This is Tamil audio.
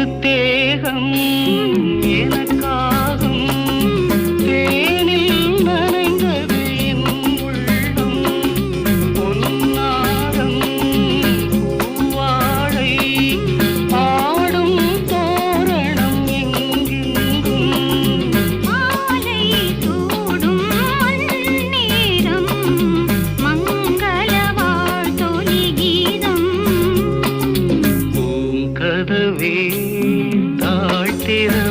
திருத்தேகம் எனக்கு பூங்கதவே தாழ்த்திரவா